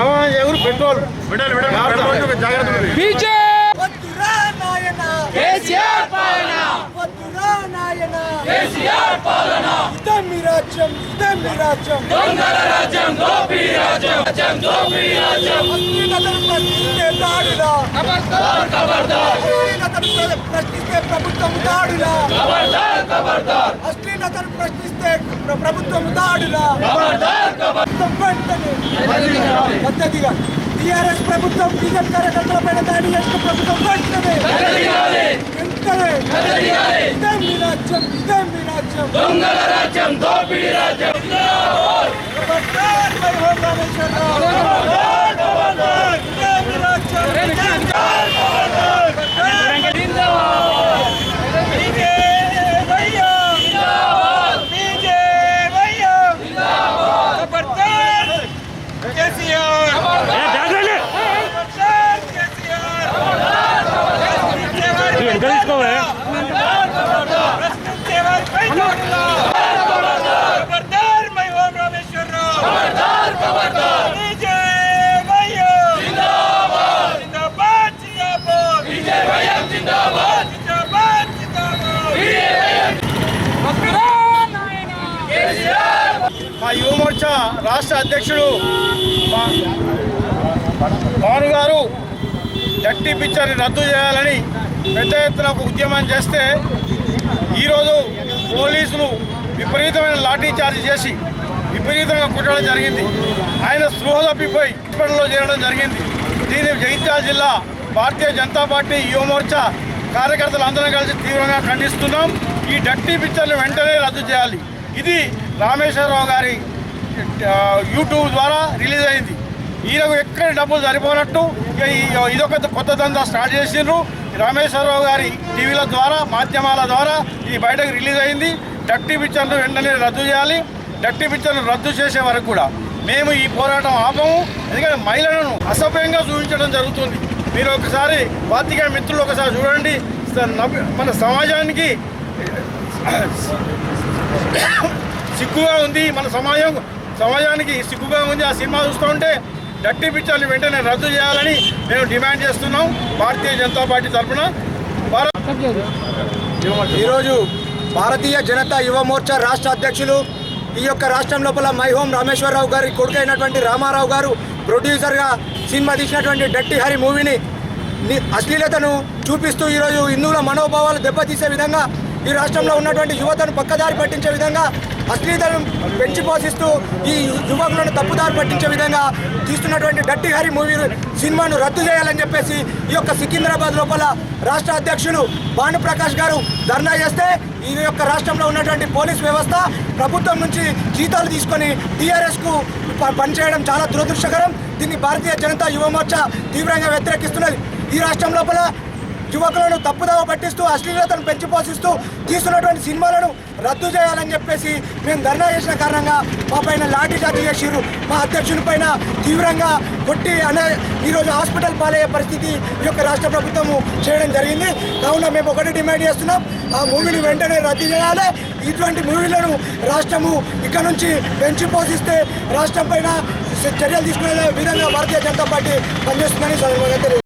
అమ్మా ఎవరు పెట్రోల్ జాగ్రత్త బీజే వద్దురా నాయన. కేసీఆర్ పాలన. ఇదే మీ రాజ్యం ఇదే మీ రాజ్యం. దొంగల రాజ్యం దోపిడీ రాజ్యం. రాజ్యం దోపిడీ రాజ్యం. అశ్లీలతను ప్రశ్నిస్తే దాడులా. ఖబర్దార్ ఖబర్దార్ అశ్లీలతను ప్రశ్నిస్తే ప్రభుత్వం దాడులా. ఖబర్దార్ ఖబర్దార్ అశ్లీలతను ప్రశ్నిస్తే ప్ర- ప్రభుత్వం దాడులా. ఖబర్దార్ ఖబర్దార్ వెంటనే. పద్ధతిగా. టీఆర్ఎస్ ప్రభుత్వం టీజెట్ కార్యకర్తలపై దాడి చేసిన ప్రభుత్వం వెంటనే. వెంటనే ఇదే మీ రాజ్యం ఇదే రాజ్యం. రాజ్యం రాజ్యం. యువమోర్చా రాష్ట్ర అధ్యక్షుడు భాను గారు జట్టి పిక్చర్ని రద్దు చేయాలని పెద్ద ఎత్తున ఒక ఉద్యమం చేస్తే ఈరోజు పోలీసులు విపరీతమైన లాఠీ చార్జ్ చేసి విపరీతంగా కుట్టడం జరిగింది. ఆయన స్పృహ తప్పిపోయి కుట్రలో చేరడం జరిగింది. దీన్ని జగిత్యాల జిల్లా భారతీయ జనతా పార్టీ యువమోర్చా కార్యకర్తలు అందరం కలిసి తీవ్రంగా ఖండిస్తున్నాం. ఈ డట్టి పిక్చర్లు వెంటనే రద్దు చేయాలి. ఇది రామేశ్వరరావు గారి యూట్యూబ్ ద్వారా రిలీజ్ అయింది. ఈయనకు ఎక్కడ డబ్బులు సరిపోనట్టు ఇక ఈ- ఇదొక కొత్త దందా స్టార్ట్ చేసిండ్రు. రామేశ్వరరావు గారి టీవీల ద్వారా మాధ్యమాల ద్వారా ఇది బయటకు రిలీజ్ అయింది. డట్టి పిక్చర్ను వెంటనే రద్దు చేయాలి. డట్టి పిక్చర్ను రద్దు చేసే వరకు కూడా మేము ఈ పోరాటం ఆపము. ఎందుకంటే మహిళలను అసభ్యంగా చూపించడం జరుగుతుంది. మీరు ఒకసారి పాతిక మిత్రులు ఒకసారి చూడండి. మన సమాజానికి సిగ్గుగా ఉంది మన సమాజం. సమాజానికి సిగ్గుగా ఉంది. ఆ సినిమా చూస్తూ ఉంటే డట్టి పిక్చర్ని వెంటనే రద్దు చేయాలని మేము డిమాండ్ చేస్తున్నాం. భారతీయ జనతా పార్టీ తరఫున. ఈరోజు భారతీయ జనతా యువ మోర్చా రాష్ట్ర అధ్యక్షులు ఈ యొక్క రాష్ట్రం లోపల మైహోం రామేశ్వరరావు గారి కొడుకైనటువంటి రామారావు గారు ప్రొడ్యూసర్గా సినిమా తీసినటువంటి డట్టి హరి మూవీని అశ్లీలతను చూపిస్తూ ఈరోజు హిందువుల మనోభావాలు దెబ్బతీసే విధంగా ఈ రాష్ట్రంలో ఉన్నటువంటి యువతను పక్కదారి పట్టించే విధంగా అశ్లీలతను పెంచి పోషిస్తూ ఈ యువకులను తప్పుదారి పట్టించే విధంగా తీస్తున్నటువంటి డట్టి హరి మూవీ సినిమాను రద్దు చేయాలని చెప్పేసి ఈ యొక్క సికింద్రాబాద్ లోపల రాష్ట్ర అధ్యక్షులు భానుప్రకాష్ గారు ధర్నా చేస్తే ఈ యొక్క రాష్ట్రంలో ఉన్నటువంటి పోలీస్ వ్యవస్థ ప్రభుత్వం నుంచి జీతాలు తీసుకొని టీఆర్ఎస్కు పనిచేయడం చాలా దురదృష్టకరం. దీన్ని భారతీయ జనతా యువ మోర్చా తీవ్రంగా వ్యతిరేకిస్తున్నది. ఈ రాష్ట్రం లోపల యువకులను తప్పుదావ పట్టిస్తూ అశ్లీలతను పెంచి పోషిస్తూ తీస్తున్నటువంటి సినిమాలను రద్దు చేయాలని చెప్పేసి మేము ధర్నా చేసిన కారణంగా మా పైన లాఠీ చార్జ్ చేసిర్రు. మా అధ్యక్షుని పైన తీవ్రంగా కొట్టి అనే ఈరోజు హాస్పిటల్ పాలయ్యే పరిస్థితి ఈ యొక్క రాష్ట్ర ప్రభుత్వము చేయడం జరిగింది. కావున మేము ఒకటి డిమాండ్ చేస్తున్నాం ఆ మూవీని వెంటనే రద్దు చేయాలి. ఇటువంటి మూవీలను రాష్ట్రము ఇక్కడ నుంచి పెంచి పోషిస్తే రాష్ట్రం పైన చర్యలు తీసుకునే విధంగా భారతీయ జనతా పార్టీ పనిచేస్తుందని సందర్భంగా